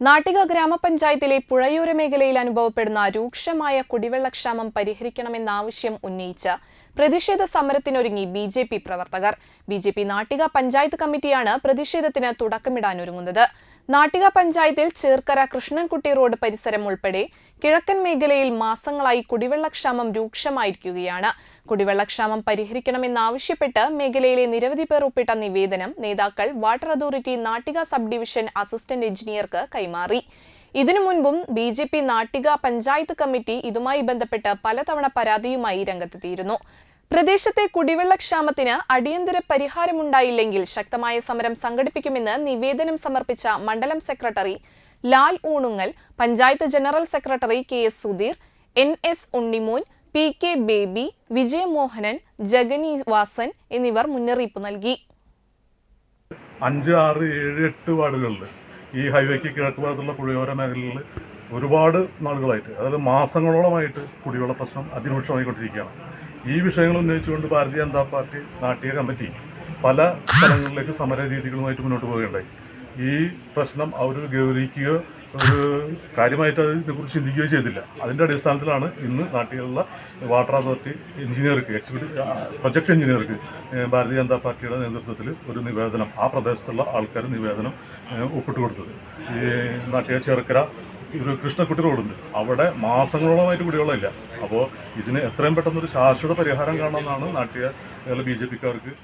നാട്ടിക ഗ്രാമപഞ്ചായത്തിലെ പുഴയോര മേഖലയിൽ അനുഭവപ്പെടുന്ന രൂക്ഷമായ കുടിവെള്ളക്ഷാമം പരിഹരിക്കണമെന്ന ആവശ്യം ഉന്നയിച്ച് പ്രതിഷേധ സമരത്തിനൊരുങ്ങി ബി ജെ പി പ്രവർത്തകർ. B J P Nattika panchayat കമ്മിറ്റിയാണ് പ്രതിഷേധത്തിന് തുടക്കമിടാനൊരുങ്ങുന്നത്. നാട്ടിക പഞ്ചായത്തിൽ ചേർക്കര കൃഷ്ണൻകുട്ടി റോഡ് പരിസരം ഉൾപ്പെടെ കിഴക്കൻ മേഖലയിൽ മാസങ്ങളായി കുടിവെള്ളക്ഷാമം രൂക്ഷമായിരിക്കുകയാണ്. കുടിവെള്ളക്ഷാമം പരിഹരിക്കണമെന്നാവശ്യപ്പെട്ട് മേഖലയിലെ നിരവധി പേർ ഒപ്പിട്ട നിവേദനം നേതാക്കൾ water authority Nattika sub division assistant എഞ്ചിനീയർക്ക് കൈമാറി. ഇതിനു മുൻപും B J P Nattika panchayat committee ഇതുമായി ബന്ധപ്പെട്ട് പലതവണ പരാതിയുമായി രംഗത്തെത്തിയിരുന്നു. പ്രദേശത്തെ കുടിവെള്ളക്ഷാമത്തിന് അടിയന്തര പരിഹാരമുണ്ടായില്ലെങ്കിൽ ശക്തമായ സമരം സംഘടിപ്പിക്കുമെന്ന് നിവേദനം സമർപ്പിച്ച മണ്ഡലം secretary Lal Oonungal panchayat general secretary K S Sudheer N S Unnimon P K Baby Vijayamohanan Jagani Vasan എന്നിവർ മുന്നറിയിപ്പ് നൽകി. അഞ്ച് ആറ് ഏഴ് എട്ട് വാർഡുകളിൽ ഈ ഹൈവേക്ക് കിഴക്ക് ഭാഗത്തുള്ള പുഴയോര മേഖലകളിൽ ഒരുപാട് നാളുകളായിട്ട് അതായത് മാസങ്ങളോളമായിട്ട് കുടിവെള്ള പ്രശ്നം അതിരൂക്ഷമായിക്കൊണ്ടിരിക്കുകയാണ്. ഈ വിഷയങ്ങൾ ഉന്നയിച്ചുകൊണ്ട് ഭാരതീയ ജനതാ പാർട്ടി നാട്ടിക കമ്മിറ്റി പല സ്ഥലങ്ങളിലേക്ക് സമര രീതികളുമായിട്ട് മുന്നോട്ട് പോവുകയുണ്ടായി. ഈ പ്രശ്നം അവർ ഗൗരവിക്കുകയോ ഒരു കാര്യമായിട്ട് അതിനെക്കുറിച്ച് ചിന്തിക്കുകയോ ചെയ്തില്ല. അതിന്റെ അടിസ്ഥാനത്തിലാണ് ഇന്ന് നാട്ടിലുള്ള വാട്ടർ അതോറിറ്റി എഞ്ചിനീയർക്ക് എക്സിക്യൂട്ടീവ് പ്രൊജക്ട് എഞ്ചിനീയർക്ക് ഭാരതീയ ജനതാ പാർട്ടിയുടെ നേതൃത്വത്തിൽ ഒരു നിവേദനം ആ പ്രദേശത്തുള്ള ആൾക്കാർ നിവേദനം ഒപ്പിട്ട് കൊടുത്തത് ഈ നാട്ടിലെ ചെറുക്കര ഒരു കൃഷ്ണക്കുട്ടി റോഡുണ്ട്. അവിടെ മാസങ്ങളോളമായിട്ട് കുടിവെള്ളമില്ല. അപ്പോൾ ഇതിന് എത്രയും പെട്ടെന്നൊരു ശാശ്വത പരിഹാരം കാണണമെന്നാണ് നാട്ടിലെ ബി ജെ പിക്കാർക്ക്